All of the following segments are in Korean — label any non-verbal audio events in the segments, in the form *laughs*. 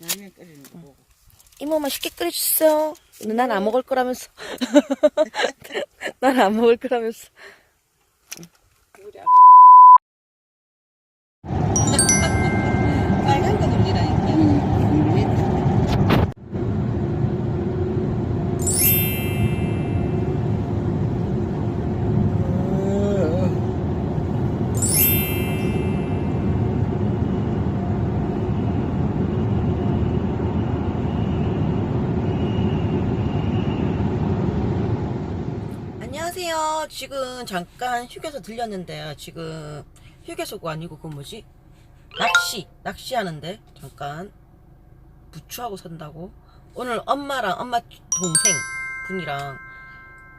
라면 끓이는 거 보고. 이모만 쉽게 끓여주세요. 난 안 먹을 거라면서. *laughs* 난 안 먹을 거라면서. 우리 아까 빨간 거 돌리라니까. 지금 잠깐 휴게소 들렸는데요. 지금 휴게소가 아니고 그 뭐지? 낚시, 낚시하는데 잠깐 부추하고 산다고. 오늘 엄마랑 엄마 동생 분이랑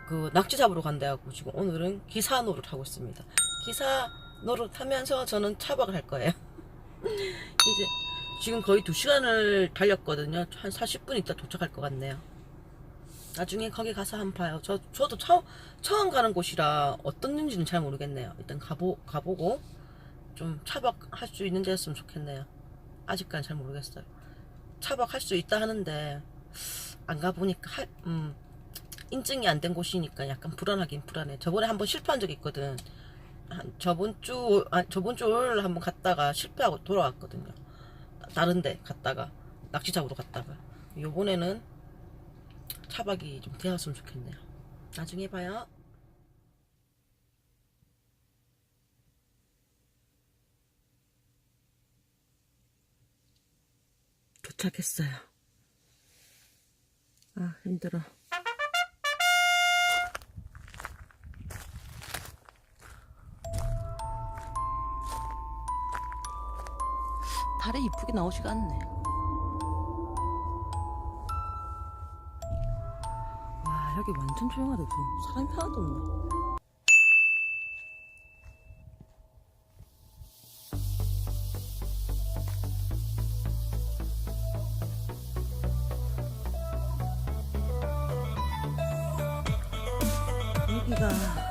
그 낙지 잡으러 간대하고 지금 오늘은 기사 노릇 하고 있습니다. 기사 노릇 하면서 저는 차박을 할 거예요. *laughs* 이제 지금 거의 2시간을 달렸거든요. 한 40분 있다 도착할 것 같네요. 나중에 거기 가서 한번 봐요. 저, 저도 처음, 처음 가는 곳이라 어떤 데인지는 잘 모르겠네요. 일단 가보, 가보고 좀 차박할 수 있는 데였으면 좋겠네요. 아직까지 잘 모르겠어요. 차박할 수 있다 하는데 안 가보니까 할, 음, 인증이 안 된 곳이니까 약간 불안하긴 불안해. 저번에 한번 실패한 적이 있거든. 한 저번 주, 아, 저번 주 월요일 한번 갔다가 실패하고 돌아왔거든요. 다른 데 갔다가 낚시 잡으러 갔다가 요번에는 차박이 좀 되었으면 좋겠네요. 나중에 봐요. 도착했어요. 아, 힘들어. 달에 이쁘게 나오지가 않네. 와, 여기 완전 조용하다, 좀. 사람이 하나도 없네. 여기가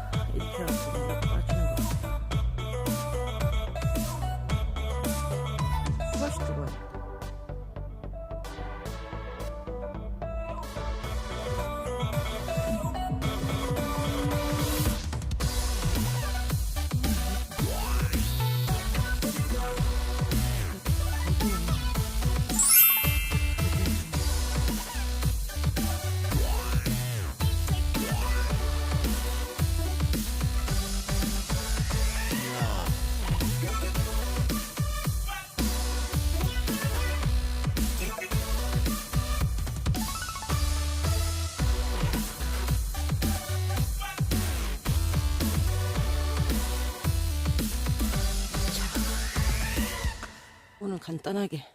간단하게.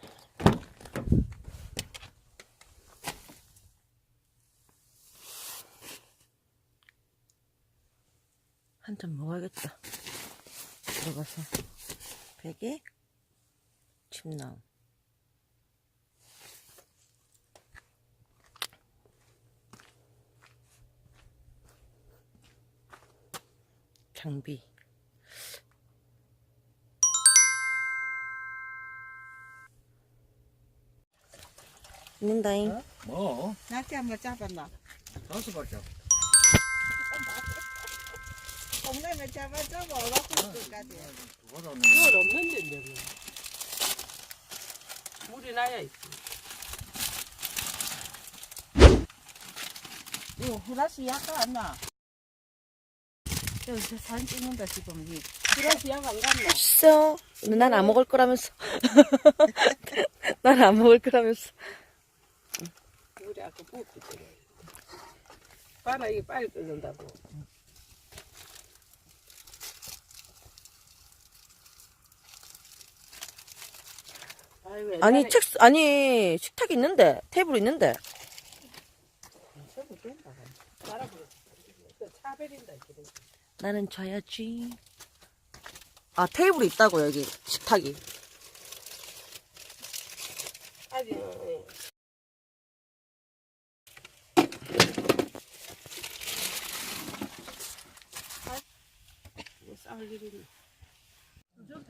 한 잔 먹어야겠다. 들어가서. 베개 침낭. 장비 있는다잉. 뭐? 낙지 한 번 잡았나? 다섯 발 잡. 동네에 잡아줘 먹어갖고 끝까지. 두발 없는데 여기 물이 나야 있지 이거 후라시 약간 안 나. 여기서 사진 찍는다 지금 이. 그래서 약안 갔나 있어. 난안 먹을 거라면서. *laughs* 난 안 먹을 거라면서. 물이 아까 부었거든 봐라 이게 빨리 끓는다고 아이고, 아니 옛날에 책 아니 식탁 있는데 테이블 있는데 저거 된다. 말아버렸어. 그 차베린다 이렇게. 나는 져야지. 아 테이블이 있다고 여기 식탁이. 아니 네. 뭐 싸울 일 이 저기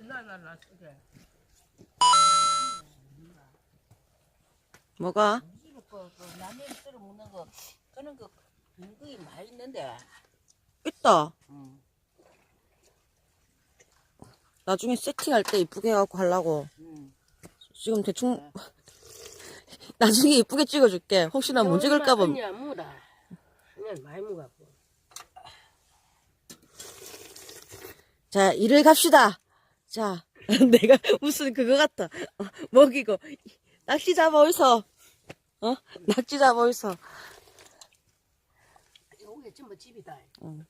뭐가? 있다. 응. 나중에 세팅할 때 이쁘게 해갖고 하려고. 응. 지금 대충 *laughs* 나중에 이쁘게 찍어줄게. 혹시나 못 찍을까봐. 아니야 무라. 그냥 많이 먹었 자, 일을 갑시다. 자, *laughs* 내가 무슨 그거 같다. 어, 먹이고. 낚시 잡아, 어디서? 어? 낚시 잡아, 어디서? 여기 전부 집이다. 응.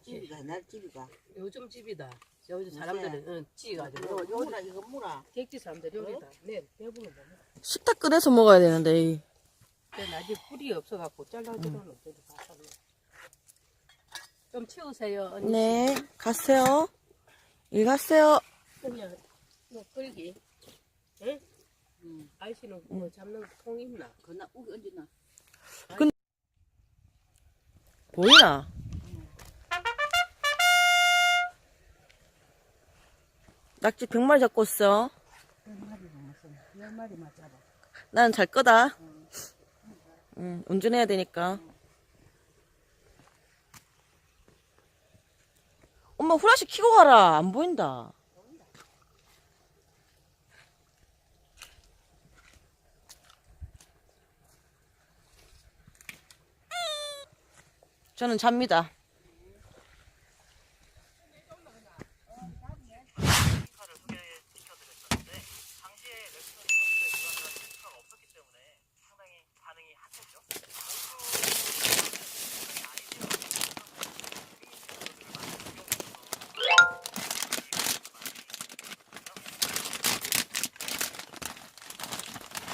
집이가 날 집이가. 요즘 집이다. 요즘 사람들은 응, 찌가지고 요, 요 무라 이거 무라. 객지 사람들 여기다. 네, 못 먹어. 식탁 꺼내서 먹어야 되는데. 이. 근데 아직 꿀이 없어갖고 잘라주는 음. 없어도 봤었네. 좀 치우세요. 언니. 네, 가세요. 일 가세요. 그냥 뭐 끌기. 응? 응. 아이씨는 뭐 잡는 통 있나? 그나 우기 언제나. 보이나? 낙지 100마리 잡고 있어. 열 마리 마리만 잡아. 난잘 거다. 응, 운전해야 되니까. 엄마 후라시 키고 가라. 안 보인다. 저는 잡니다.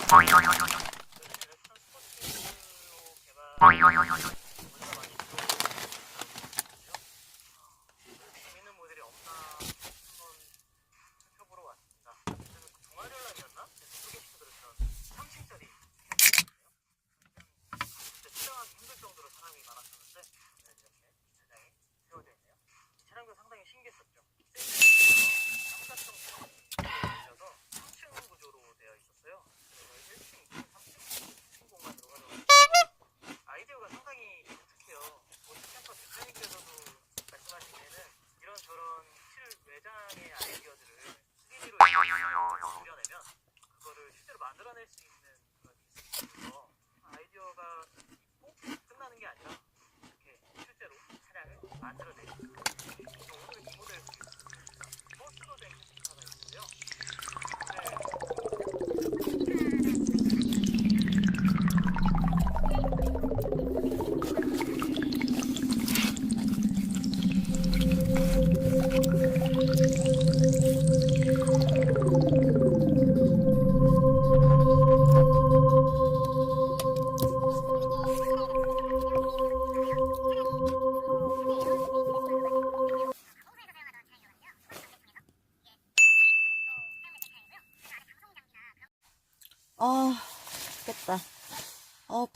Bye.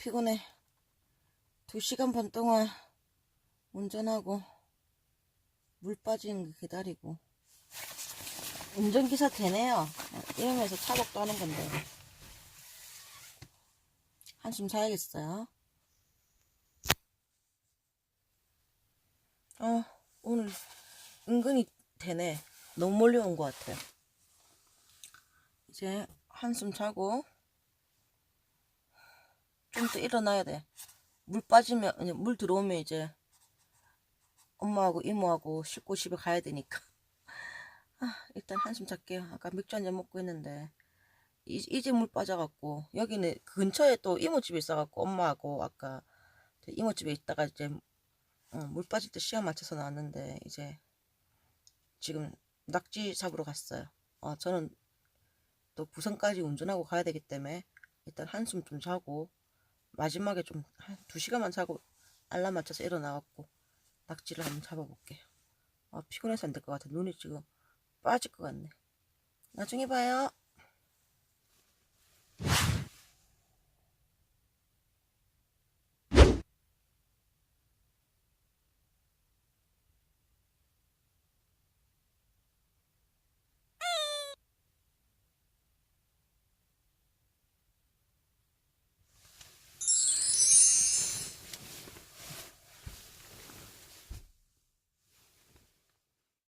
피곤해. 두 시간 반 동안 운전하고, 물 빠지는 거 기다리고. 운전기사 되네요. 이러면서 차복도 하는 건데. 한숨 자야겠어요. 아, 오늘 은근히 되네. 너무 멀리 온 것 같아요. 이제 한숨 자고, 좀 더 일어나야 돼. 물 빠지면, 아니, 물 들어오면 이제 엄마하고 이모하고 씻고 집에 가야 되니까. *laughs* 아, 일단 한숨 잘게요. 아까 맥주 한 잔 먹고 했는데. 이, 이제 물 빠져갖고, 여기는 근처에 또 이모집이 있어갖고, 엄마하고 아까 이모집에 있다가 이제, 어, 물 빠질 때 시간 맞춰서 나왔는데, 이제 지금 낙지 잡으러 갔어요. 어, 저는 또 부산까지 운전하고 가야 되기 때문에 일단 한숨 좀 자고, 마지막에 좀한두 시간만 자고 알람 맞춰서 일어나갖고 낙지를 한번 잡아볼게요. 아, 피곤해서 안 될 것 같아. 눈이 지금 빠질 것 같네. 나중에 봐요.